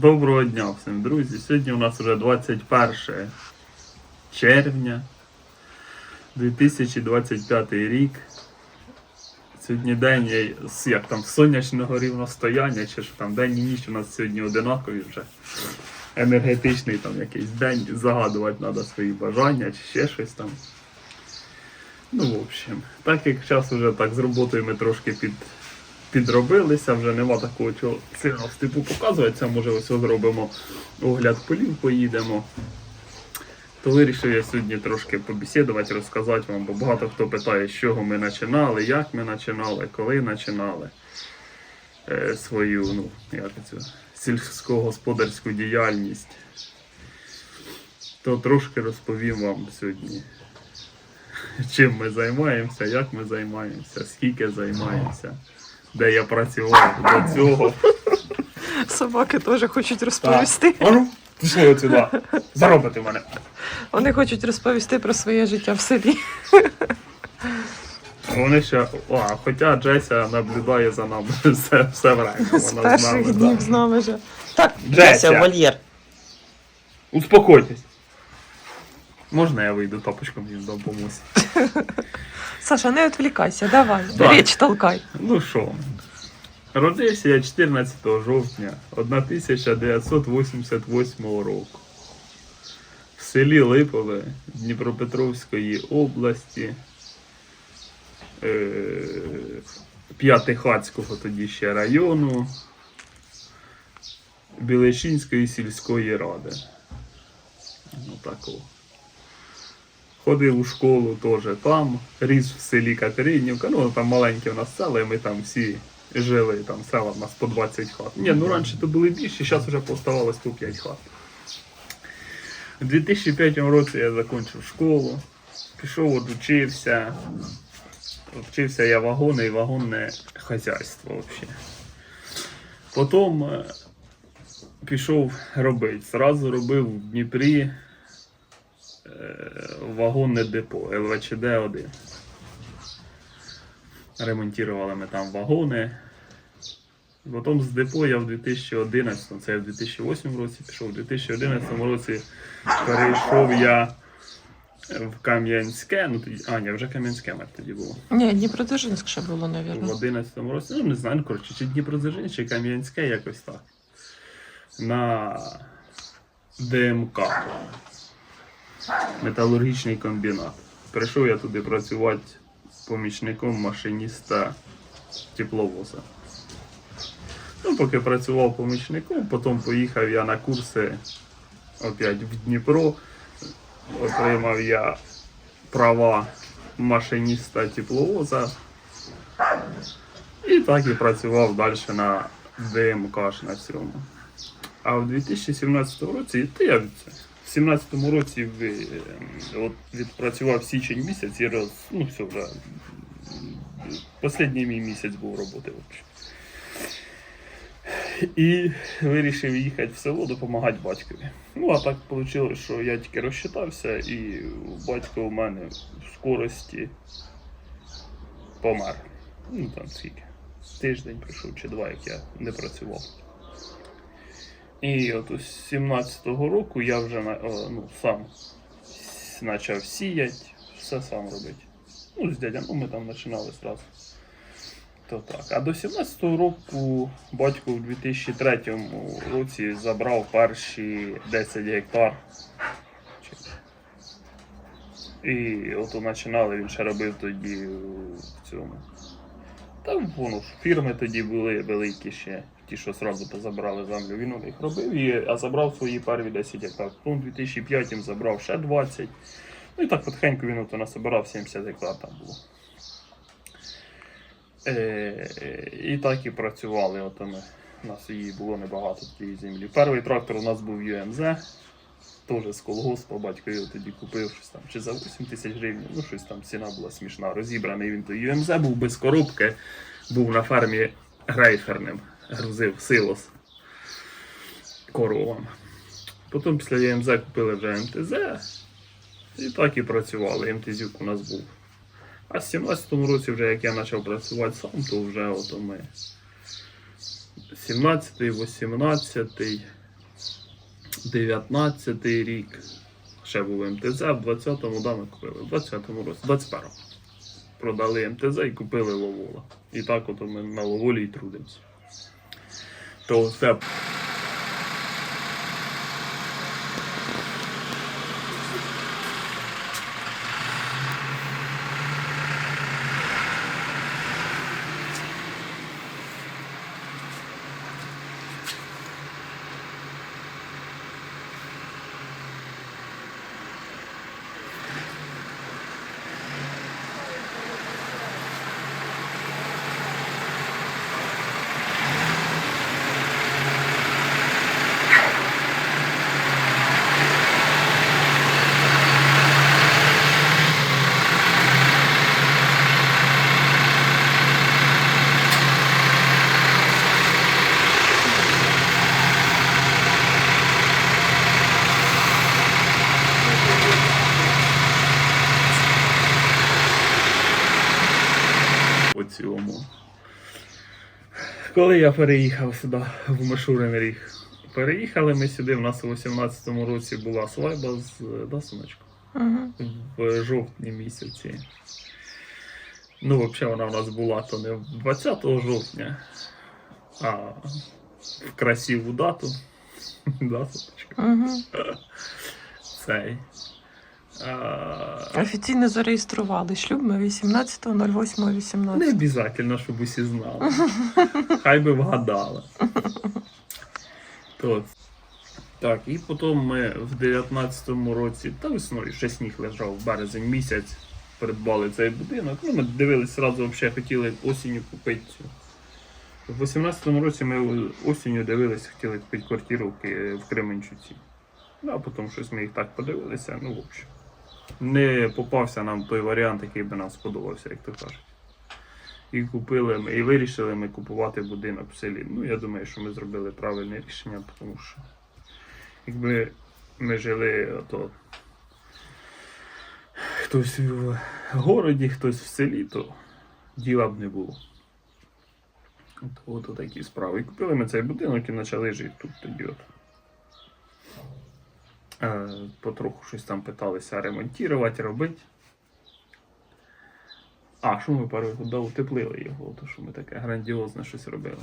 Доброго дня всім, друзі. Сьогодні у нас вже 21 червня 2025 рік. Сьогодні день як там сонячного рівностояння, чи що там день і ніч у нас сьогодні одинакові вже. Енергетичний там якийсь день, загадувати треба свої бажання чи ще щось там. Ну, в общем, так як час вже так з роботою ми трошки під, підробилися, вже нема такого чого сильно типу показується. Може, ось зробимо огляд полів, поїдемо. То вирішив я сьогодні трошки побесідувати, розказати вам, бо багато хто питає, з чого ми починали, як ми починали, коли починали е, свою ну, як це, сільськогосподарську діяльність. То трошки розповім вам сьогодні, чим ми займаємося, як ми займаємося, скільки займаємося, де я працював до цього. Собаки теж хочуть розповісти. А ну, пішли отсюди. Заробити мене. Вони хочуть розповісти про своє життя в селі. Вони ще. А, хоча Джеся наблюдає за нами все, все время. Вона з нами. да. днів з нами вже. Так, Джеся, Джеся, вольєр. успокойтесь. Можна я вийду тапочком їм допомусь? Саша, не відвлікайся, давай. Так. Річ толкай. Ну що, родився я 14 жовтня 1988 року в селі Липове Дніпропетровської області. Е, П'ятихацького тоді ще району Білечинської сільської ради. Ну, такого. Ходив у школу теж там, ріс в селі Катеринівка, ну там маленьке в нас село, і ми там всі жили, там села в нас по 20 хат. Ні, ну раніше то були більше, зараз вже поставалось по 5 хат. У 2005 році я закінчив школу, пішов, от учився. Вчився я вагони і вагонне хазяйство взагалі. Потім е, пішов робити. Зразу робив в Дніпрі вагонне депо ЛВЧД-1. Ремонтували ми там вагони. Потім з депо я в 2011, це я в 2008 році пішов, в 2011 році перейшов я в Кам'янське, ну тоді, а, ні, вже Кам'янське мать тоді було. Ні, Дніпродзержинськ ще було, В мабуть. 11 році, ну не знаю, ну коротше, чи Дніпродзержинськ, чи Кам'янське, якось так. На ДМК. Металургічний комбінат. Прийшов я туди працювати помічником машиніста тепловоза. Ну, поки працював помічником, потім поїхав я на курси опять в Дніпро. Отримав я права машиніста тепловоза. І так і працював далі на ДМК на цьому. А в 2017 році, та я в 2017 році от відпрацював січень місяць і роз, ну все вже. Останній мій місяць був роботи. І вирішив їхати в село допомагати батькові. Ну, а так вийшло, що я тільки розчитався, і батько у мене в скорості помер. Ну там скільки. Тиждень пройшов чи два, як я не працював. І от з 17-го року я вже ну, сам почав сіяти, все сам робити. Ну, з дядям, ну ми там починали зразу. То так. А до 17-го року батько у 2003 році забрав перші 10 гектар. І от починали, він ще робив тоді в цьому. Там воно ж фірми тоді були великі ще, ті, що одразу позабрали землю. Він у них робив, і, а забрав свої перві 10 гектар. У 2005 забрав ще 20. Ну і так потихеньку він ото насобирав 70 гектар там було. Е, і так і працювали. От ми. У нас її було небагато тієї землі. Перший трактор у нас був UMZ, теж з колгоспа, батько його тоді купив щось там, чи за 8 тисяч гривень, ну щось там ціна була смішна. Розібраний він то UMZ був без коробки, був на фермі грейферним, грузив силос коровам. Потім після UMZ купили вже МТЗ, і так і працювали. МТЗюк у нас був. А в 17-му році, вже як я почав працювати сам, то вже ото ми 17-й, 18-й, 19 рік. Ще був МТЗ, в 20-му да, ми купили. В 20-му році, 21-му. Продали МТЗ і купили Ловола. І так от ми на Ловолі і трудимося. То це цьому. Коли я переїхав сюди, в Мишурин ріг, переїхали ми сюди, в нас у 18-му році була свадьба з да, сонечко, Угу. в жовтні місяці. Ну, взагалі вона в нас була то не 20 жовтня, а в красиву дату. Да, сонечко? Угу. Цей. Офіційно зареєстрували шлюб ми 18.08.18. Не обов'язково, щоб усі знали. Хай би вгадали. То. Так, і потім ми в 19-му році, та весною ще сніг лежав, березень місяць, придбали цей будинок. Ну, ми дивились зразу, взагалі хотіли осінню купити. В 18-му році ми осінню дивились, хотіли купити квартиру в в Кременчуці. Ну, а потім щось ми їх так подивилися, ну, в общем. Не попався нам той варіант, який би нам сподобався, як то кажуть. І купили і вирішили ми купувати будинок в селі. Ну, я думаю, що ми зробили правильне рішення, тому що якби ми жили ото хтось в городі, хтось в селі, то діла б не було. От, от такі справи. І купили ми цей будинок і почали жити тут тоді. От. Е, потроху щось там питалися ремонтувати, робити. А, що ми пару да, утеплили його, то що ми таке грандіозне щось робили.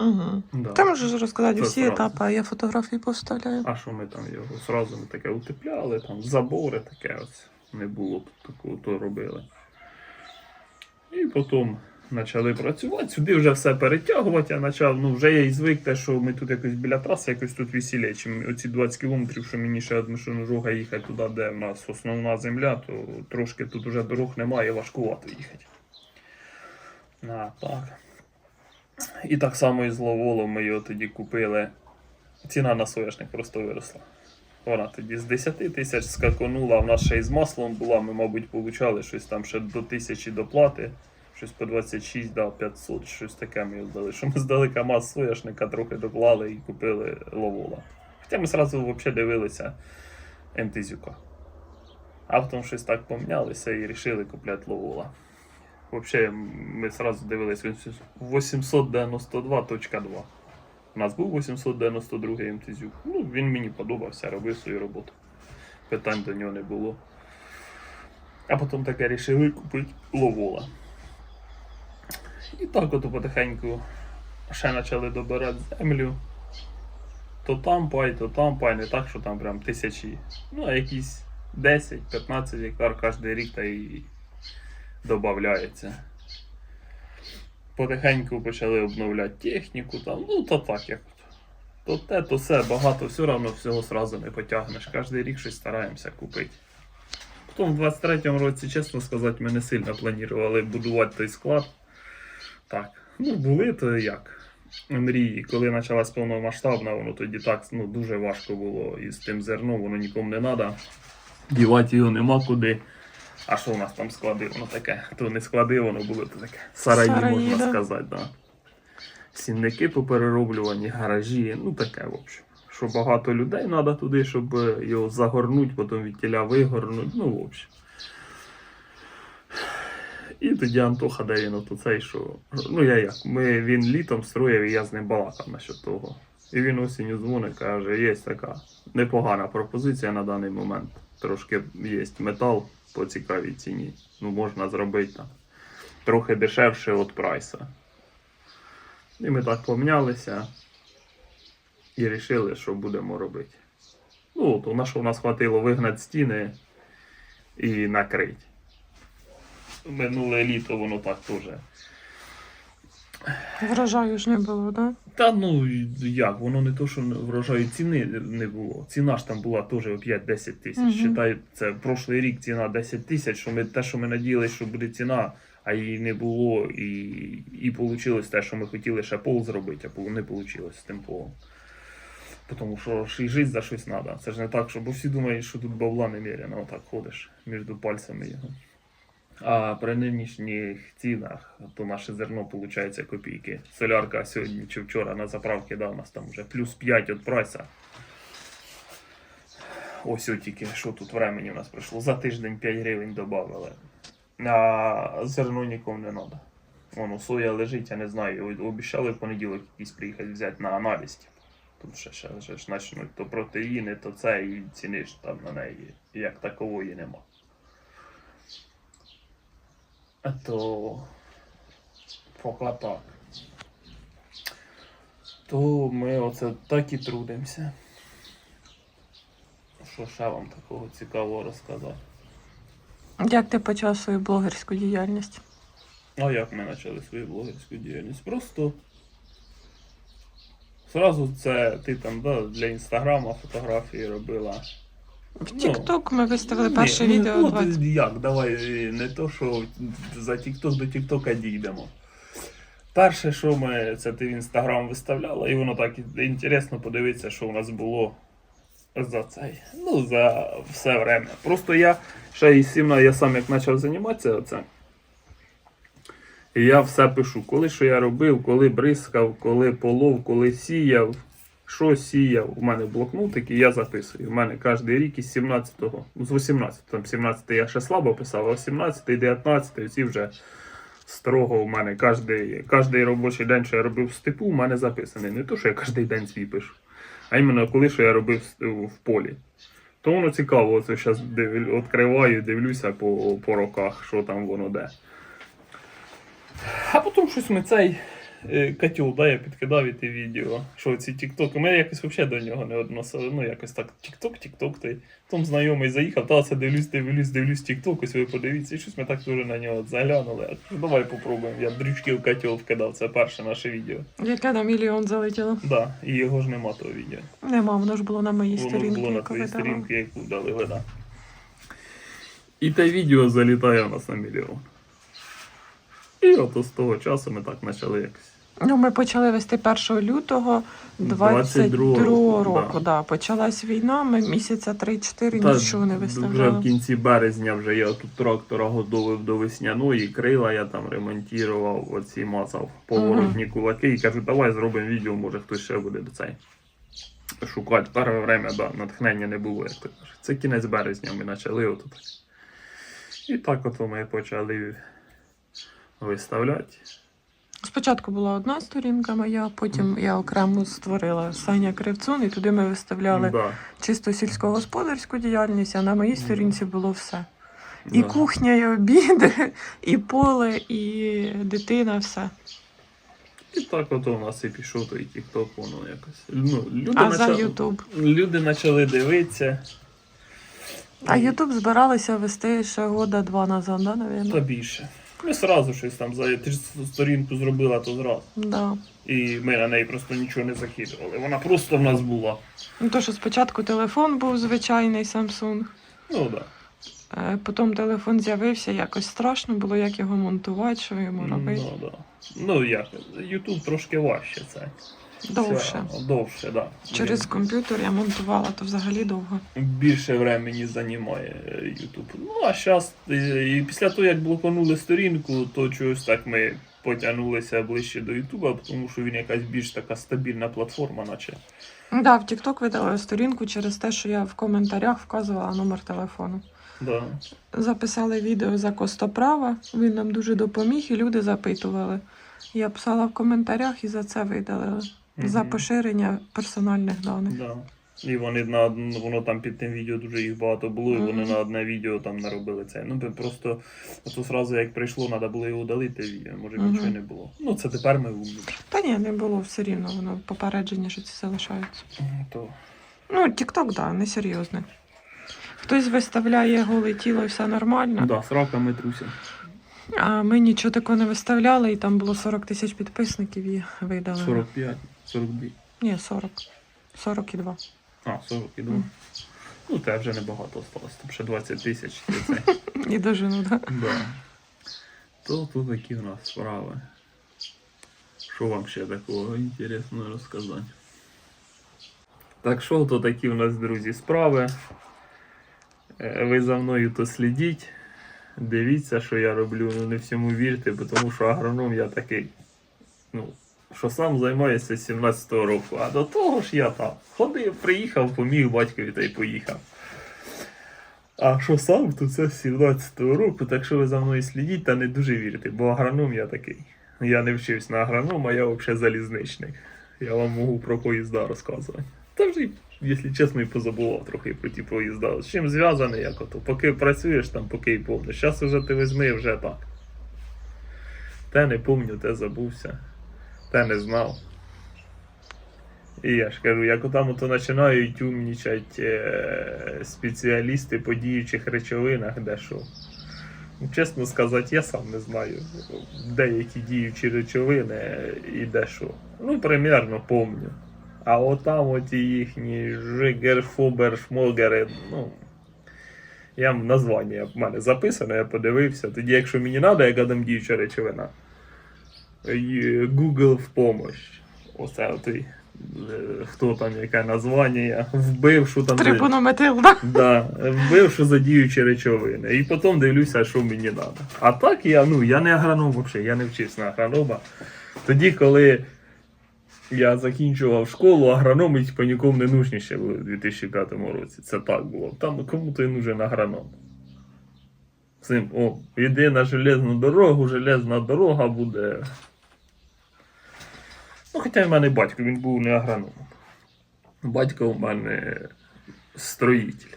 Угу. Да. Ти можеш розказати Це всі зразу. етапи, а я фотографії поставляю. А що ми там його зразу ми таке утепляли, там забори таке ось не було тут такого, то робили. І потім почали працювати. Сюди вже все перетягувати. Я почав, ну вже я і звик те, що ми тут якось біля траси, якось тут весілля, оці 20 кілометрів, що мені ще від Мишоножога їхати туди, де в нас основна земля, то трошки тут вже дорог немає, важкувато їхати. А, так. І так само і з Ловолом ми його тоді купили. Ціна на соняшник просто виросла. Вона тоді з 10 тисяч скаконула, а в нас ще й з маслом була. Ми, мабуть, получали щось там ще до тисячі доплати, щось по 26 да, 500, щось таке ми здали. Що ми здали КАМАЗ соняшника, трохи доклали і купили ловола. Хоча ми одразу взагалі дивилися. А потім щось так помінялися і вирішили купляти ловола. Взагалі, ми одразу дивилися 892.2. У нас був 892 МТЗ. Ну, він мені подобався, робив свою роботу. Питань до нього не було. А потім таке рішили купити ловола. І так от потихеньку ще почали добирати землю. То там пай, то там пай, не так, що там прям тисячі. Ну, а якісь 10-15 гектар кожен рік та і додається. Потихеньку почали обновляти техніку, там, ну то так як. То те, то все, багато, все одно всього сразу не потягнеш. Кожен рік щось стараємося купити. Потім в 23-му році, чесно сказати, ми не сильно планували будувати той склад. Так, ну були то як. Мрії, коли почалась повномасштабна, воно тоді так ну, дуже важко було із тим зерном, воно нікому не треба. Дівати його нема куди. А що у нас там склади? Воно таке, то не склади, воно було то таке. Сараї, Сараї, можна да. сказати, да. Сінники поперероблювані, гаражі, ну таке, в общем. Що багато людей треба туди, щоб е, його загорнути, потім від тіля вигорнути, ну, в общем. І тоді Антоха дає на то цей, що. Ну я як. Ми, він літом строїв, і я з ним балакав насчет того. І він осінню дзвонить, каже, є така непогана пропозиція на даний момент. Трошки є метал по цікавій ціні. Ну, можна зробити там трохи дешевше від прайса. І ми так помнялися і вирішили, що будемо робити. Ну, то на що в нас хватило вигнати стіни і накрити. Минуле літо воно так теж. Врожаю ж не було, да? Та ну як, воно не то, що врожаю ціни не було. Ціна ж там була теж 5-10 тисяч. Считай, це прошлий рік ціна 10 тисяч, що ми те, що ми надіялися, що буде ціна, а її не було, і, і вийшло те, що ми хотіли ще пол зробити, а не вийшло з тим полом. Тому що і жити за щось треба. Це ж не так, що бо всі думають, що тут бабла немерено, отак ходиш між пальцями його. А при нинішніх цінах, то наше зерно виходить копійки. Солярка сьогодні чи вчора на заправці дав нас там вже плюс 5 від прайса. Ось тільки що тут времені у нас пройшло. За тиждень 5 гривень додали. А зерно нікому не треба. Воно соя лежить, я не знаю. Обіцяли в понеділок якийсь приїхати взяти на аналіз. типу. Тут ще, ще, ще ж почнуть то протеїни, то це, і ціни ж там на неї як такової нема. А то поки. То ми оце так і трудимося. Що ще вам такого цікавого розказати? Як ти почав свою блогерську діяльність? А як ми почали свою блогерську діяльність? Просто зразу це ти там да, для інстаграма фотографії робила. В Ну, TikTok ми виставили Ні, перше ну, відео. от 20... як, давай е, не то, що за TikTok до TikTok дійдемо. Перше, що ми це ти в інстаграм виставляла, і воно так інтересно подивитися, що у нас було за цей. Ну, за все время. Просто я ще із сімна, я сам як почав займатися оце. І я все пишу, коли що я робив, коли бризкав, коли полов, коли сіяв, що сіяв. У мене блокнотик і я записую. У мене кожен рік із 17-го, ну з 18-го, там 17-й я ще слабо писав, а 18-й, 19-й, ці вже строго у мене кожний робочий день, що я робив в степу, у мене записаний. Не то, що я кожен день свій пишу, а іменно коли що я робив в- полі. То воно цікаво, оце зараз відкриваю, дивлюся по, по роках, що там воно де. А потім щось ми цей е, да, я підкидав і те відео, що ці тіктоки. Ми якось взагалі до нього не відносили. Ну, якось так, тікток, тікток, той. Там знайомий заїхав, та це дивлюсь, дивлюсь, дивлюсь тікток, ось ви подивіться, і щось ми так дуже на нього заглянули. А давай попробуємо. Я дрючки в котел вкидав, це перше наше відео. Яке на мільйон залетіло? Да, і його ж нема того відео. Нема, воно ж було на моїй Воно сторінці. було на твоїй сторінці, яку дали ви, да. І те відео залітає у нас на мільйон. І от з того часу ми так почали якось. Ну, ми почали вести 1 лютого 22 22-го року. да. Да. Почалась війна, ми місяця 3-4 Та нічого не Вже в виставляли. кінці березня вже я тут трактора готовив до весняної, крила я там ремонтував, оці мазав поворотні кулаки і кажу, давай зробимо відео, може хтось ще буде до цей. Шукати. Перше время, да, натхнення не було, як то кажуть. Це кінець березня ми почали отут. І так от ми почали виставляти. Спочатку була одна сторінка моя, потім я окремо створила Саня Кривцун, і туди ми виставляли Да, чисто сільськогосподарську діяльність, а на моїй сторінці було все. І да. кухня, і обіди, і поле, і дитина, все. І так от у нас і пішов той TikTok, воно якось. Ну, люди, А за Ютуб. люди почали дивитися. А Ютуб збиралися вести ще года два назад, да, Та більше. Ми зразу щось там за ти ж сторінку зробила, то зразу. Да. І ми на неї просто нічого не закидували. Вона просто в нас була. Ну, то, що спочатку телефон був звичайний Samsung, Ну так. е, потім телефон з'явився, якось страшно було, як його монтувати, що йому робити. Ну, да. ну як, Ютуб трошки важче це. Довше. Це, довше, так. Да. Через комп'ютер я монтувала, то взагалі довго. Більше времени займає Ютуб. Ну, а зараз, і після того, як блоканули сторінку, то чогось так ми потягнулися ближче до Ютуба, тому що він якась більш така стабільна платформа, наче. Да, в TikTok видала сторінку через те, що я в коментарях вказувала номер телефону. Да. Записали відео за Костоправа, він нам дуже допоміг, і люди запитували. Я писала в коментарях і за це видалили. За поширення персональних даних. Да. І вони на воно там під тим відео дуже їх багато було, і вони на одне відео там наробили це. Ну, просто то сразу як прийшло, треба було його удалити відео, може Мгм. нічого не було. Ну, це тепер ми умні. Та ні, не було все рівно, воно попередження, що це залишається. То Ну, TikTok, да, несерйозне. Хтось виставляє голе тіло і все нормально, да, сраками труся. а ми нічого такого не виставляли, і там було 40 тисяч підписників і видали. 45, 42. Ні, 40. 42. А, 42. Мгм. Ну, те вже небагато осталось. Там ще 20 тисяч. і. І дожину, да. Да. То тут такі в нас справи. Що вам ще такого інтересного розказати? Так що то такі в нас, друзі, справи. Е, Ви за мною то слідіть. Дивіться, що я роблю, ну не всьому вірте, тому що агроном я такий. Ну, що сам займаюся з 17-го року. А до того ж я там ходив, приїхав, поміг батькові та й поїхав. А що сам, то це з 17-го року, так що ви за мною слідіть та не дуже вірите, бо агроном я такий. Я не вчився на агронома, я взагалі залізничник. Я вам можу про поїзда розказувати. Та вже, якщо чесно, і позабував трохи про ті поїзда. З чим зв'язане, як ото. Поки працюєш там, поки й помниш. Зараз уже ти візьми вже так. Те не помню, те забувся, те не знав. І я ж кажу, як отам ото починають умнічать е, спеціалісти по діючих речовинах, де що. Ну, Чесно сказати, я сам не знаю, деякі діючі речовини і де що. Ну, примерно помню. А отам оті їхні жигер, фобер, шмогери, ну. Я названня в мене записано, я подивився. Тоді, якщо мені треба, яка там діюча речовина. Google в помощь. Оце отой. е, Хто там, яке названня, вбив, що там. Трипонометил, да? Да, вбив, що за діючі речовини. І потім дивлюся, що мені треба. А так я, ну, я не агроном взагалі, я не вчився на агронома. Тоді, коли я закінчував школу, агрономи по нікому не нужні ще були у 2005 році. Це так було. Там кому то й нужен агроном. Цим, о, йди на железну дорогу, железна дорога буде. Ну, хоча в мене батько, він був не агрономом. Батько у мене строїтель.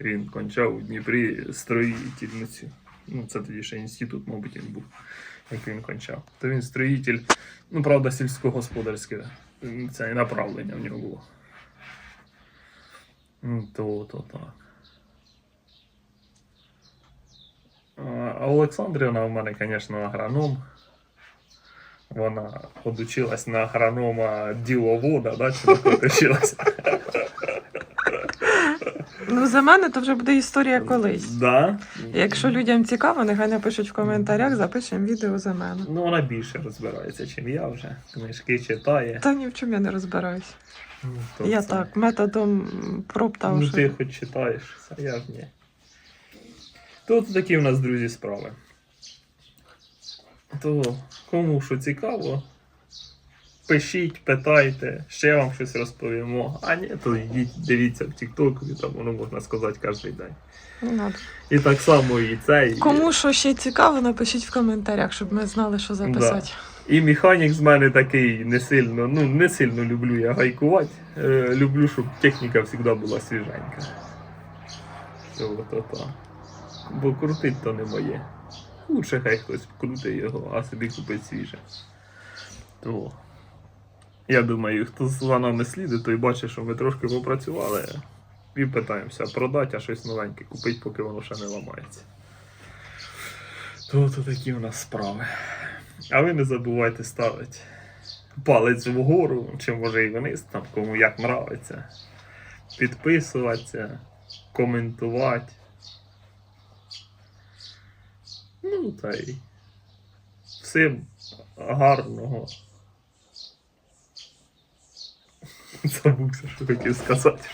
Він кончав у Дніпрі строїтельницю. Ну, це тоді ще інститут, мабуть, він був, як він кончав. То він строїтель, ну, правда, сільськогосподарське. Це і направлення в нього було. Ну, То, то так. А Олександрівна в мене, звісно, агроном. Вона одучилась на агронома діловода, да, чи на кого вчилась? Ну, за мене то вже буде історія колись. Да. Якщо людям цікаво, нехай напишуть в коментарях, запишемо відео за мене. Ну, вона більше розбирається, чим я вже. Книжки читає. Та ні в чому я не розбираюсь. Ну, то Я це- так, методом проб та Ну, вже. ти хоч читаєш, а я ж ні. Тут такі в нас, друзі, справи. То кому що цікаво, пишіть, питайте, ще вам щось розповімо. А ні, то йдіть, дивіться в TikTok, там воно можна сказати кожен день. Не надо. І так само і цей. Кому що ще цікаво, напишіть в коментарях, щоб ми знали, що записати. І механік з мене такий не сильно, ну не сильно люблю я гайкувати. Е, люблю, щоб техніка завжди була свіженька. От ото. Бо крутить то не моє. Лучше хай хтось крутить його, а собі купить свіже. То. Я думаю, хто за нами слідить, той бачить, що ми трошки попрацювали. І питаємося продати, а щось новеньке купити, поки воно ще не ламається. То, то такі у нас справи. А ви не забувайте ставити палець вгору, чи може і вниз, там кому як нравиться. Підписуватися, коментувати. Ну та й всім гарного. Забувся, що хотів сказати.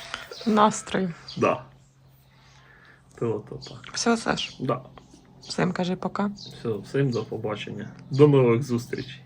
Настрій. Да. То, то так. Все, Саш. Да. Всім кажи пока. Все, всім до побачення. До нових зустрічей.